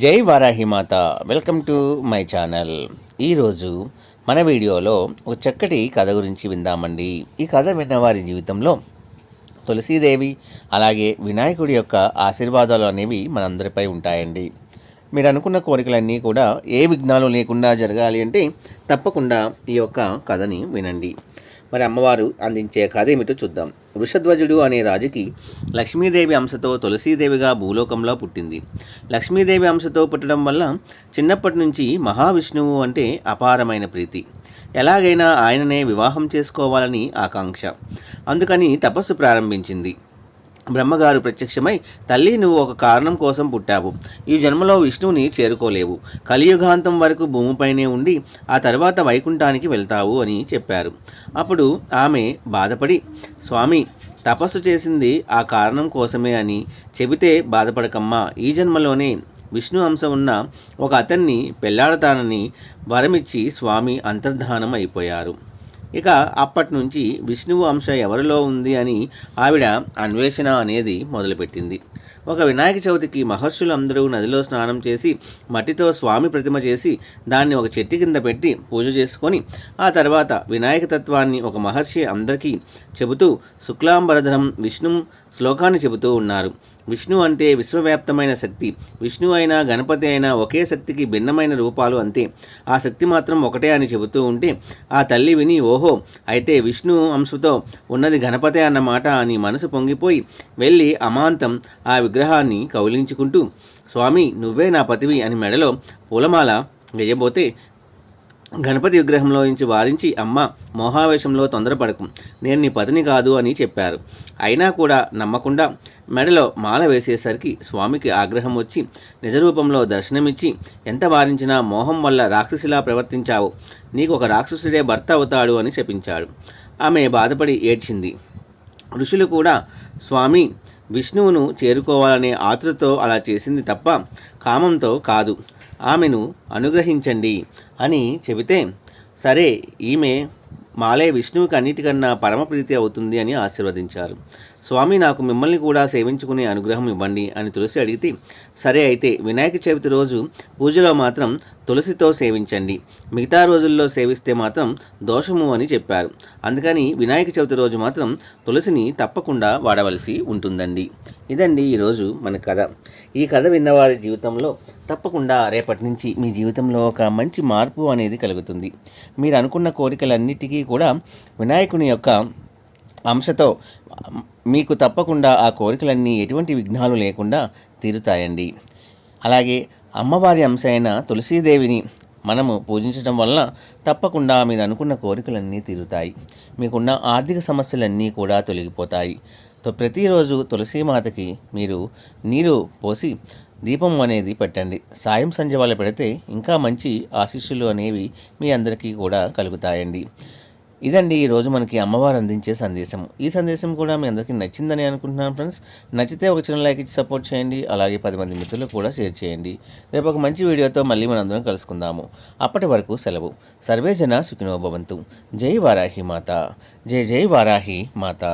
జై Varahi Mata welcome to my channel. ఈరోజు మన వీడియోలో ఒక చక్కటి కథ గురించి విందామండి. ఈ కథ విన్న వారి జీవితంలో తులసీదేవి అలాగే వినాయకుడి యొక్క ఆశీర్వాదాలు అనేవి మనందరిపై ఉంటాయండి. మీరు అనుకున్న కోరికలన్నీ కూడా ఏ విఘ్నాలు లేకుండా జరగాలి అంటే తప్పకుండా ఈ యొక్క కథని వినండి. మరి అమ్మవారు అందించే కథ ఏమిటో చూద్దాం. వృషధ్వజుడు అనే రాజుకి లక్ష్మీదేవి అంశతో తులసీదేవిగా భూలోకంలో పుట్టింది. లక్ష్మీదేవి అంశతో పుట్టడం వల్ల చిన్నప్పటి నుంచి మహావిష్ణువు అంటే అపారమైన ప్రీతి. ఎలాగైనా ఆయననే వివాహం చేసుకోవాలని ఆకాంక్ష. అందుకని తపస్సు ప్రారంభించింది. బ్రహ్మగారు ప్రత్యక్షమై తల్లి నువ్వు ఒక కారణం కోసం పుట్టావు. ఈ జన్మలో విష్ణువుని చేరుకోలేవు. కలియుగాంతం వరకు భూమిపైనే ఉండి ఆ తర్వాత వైకుంఠానికి వెళ్తావు అని చెప్పారు. అప్పుడు ఆమె బాధపడి స్వామి తపస్సు చేసింది ఆ కారణం కోసమే అని చెబితే బాధపడకమ్మా. ఈ జన్మలోనే విష్ణు అంశం ఉన్న ఒక అతన్ని పెళ్ళాడతానని వరమిచ్చి స్వామి అంతర్ధానం అయిపోయారు ఇక అప్పటి నుంచి విష్ణువు అంశ ఎవరిలో ఉంది అని ఆవిడ అన్వేషణ అనేది మొదలుపెట్టింది. ఒక వినాయక చవితికి మహర్షులందరూ నదిలో స్నానం చేసి మట్టితో స్వామి ప్రతిమ చేసి దాన్ని ఒక చెట్టు కింద పెట్టి పూజ చేసుకొని ఆ తర్వాత వినాయక తత్వాన్ని ఒక మహర్షి అందరికీ చెబుతూ శుక్లాంబరధరం విష్ణు శ్లోకాన్ని చెబుతూ ఉన్నారు. విష్ణు అంటే విశ్వవ్యాప్తమైన శక్తి. విష్ణు అయినా గణపతి అయినా ఒకే శక్తికి భిన్నమైన రూపాలు అంతే. ఆ శక్తి మాత్రం ఒకటే అని చెబుతూ ఉంటే ఆ తల్లి విని ఓహో అయితే విష్ణు అంశతో ఉన్నది గణపతే అన్నమాట అని మనసు పొంగిపోయి వెళ్ళి అమాంతం ఆ విగ్రహాన్ని కౌలించుకుంటూ స్వామి నువ్వే నా పతివి అని మెడలో పూలమాల వేయబోతే గణపతి విగ్రహంలో నుంచి వారించి అమ్మ మోహావేశంలో తొందరపడకు. నేను నీ పతిని కాదు అని చెప్పారు. అయినా కూడా నమ్మకుండా మెడలో మాల వేసేసరికి స్వామికి ఆగ్రహం వచ్చి నిజరూపంలో దర్శనమిచ్చి ఎంత వారించినా మోహం వల్ల రాక్షసిలా ప్రవర్తించావు. నీకు ఒక రాక్షసుడే భర్త అవుతాడు అని శపించాడు. ఆమె బాధపడి ఏడ్చింది. ఋషులు కూడా స్వామి విష్ణువును చేరుకోవాలనే ఆతృతో అలా చేసింది తప్ప కామంతో కాదు. ఆమెను అనుగ్రహించండి అని చెబితే సరే ఈమె మాలే విష్ణువుకి అన్నిటికన్నా పరమప్రీతి అవుతుంది అని ఆశీర్వదించారు. స్వామి నాకు మిమ్మల్ని కూడా సేవించుకునే అనుగ్రహం ఇవ్వండి అని తులసి అడిగితే సరే అయితే వినాయక చవితి రోజు పూజలో మాత్రం తులసితో సేవించండి. మిగతా రోజుల్లో సేవిస్తే మాత్రం దోషము అని చెప్పారు. అందుకని వినాయక చవితి రోజు మాత్రం తులసిని తప్పకుండా వాడవలసి ఉంటుందండి. ఇదండి ఈరోజు మన కథ. ఈ కథ విన్నవారి జీవితంలో తప్పకుండా రేపటి నుంచి మీ జీవితంలో ఒక మంచి మార్పు అనేది కలుగుతుంది. మీరు అనుకున్న కోరికలన్నిటికీ కూడా వినాయకుని యొక్క అంశతో మీకు తప్పకుండా ఆ కోరికలన్నీ ఎటువంటి విఘ్నాలు లేకుండా తీరుతాయండి. అలాగే అమ్మవారి అంశ అయిన తులసీదేవిని మనము పూజించడం వలన తప్పకుండా మీరు అనుకున్న కోరికలన్నీ తీరుతాయి. మీకున్న ఆర్థిక సమస్యలన్నీ కూడా తొలగిపోతాయి. తో ప్రతిరోజు తులసీమాతకి మీరు నీరు పోసి దీపం అనేది పెట్టండి. సాయం సంధ్య వల్ల పెడితే ఇంకా మంచి ఆశీస్సులు అనేవి మీ అందరికీ కూడా కలుగుతాయండి. ఇదండి ఈరోజు మనకి అమ్మవారు అందించే సందేశం. ఈ సందేశం కూడా మీ అందరికీ నచ్చిందని అనుకుంటున్నాను ఫ్రెండ్స్. నచ్చితే ఒక చిన్న లైక్ ఇచ్చి సపోర్ట్ చేయండి. అలాగే పది మంది మిత్రులకు కూడా షేర్ చేయండి. రేపు ఒక మంచి వీడియోతో మళ్ళీ మనందరం కలుసుకుందాము. అప్పటి వరకు సెలవు. సర్వే జన సుఖినో భవంతు. జై వారాహి మాత. జై జై వారాహి మాత.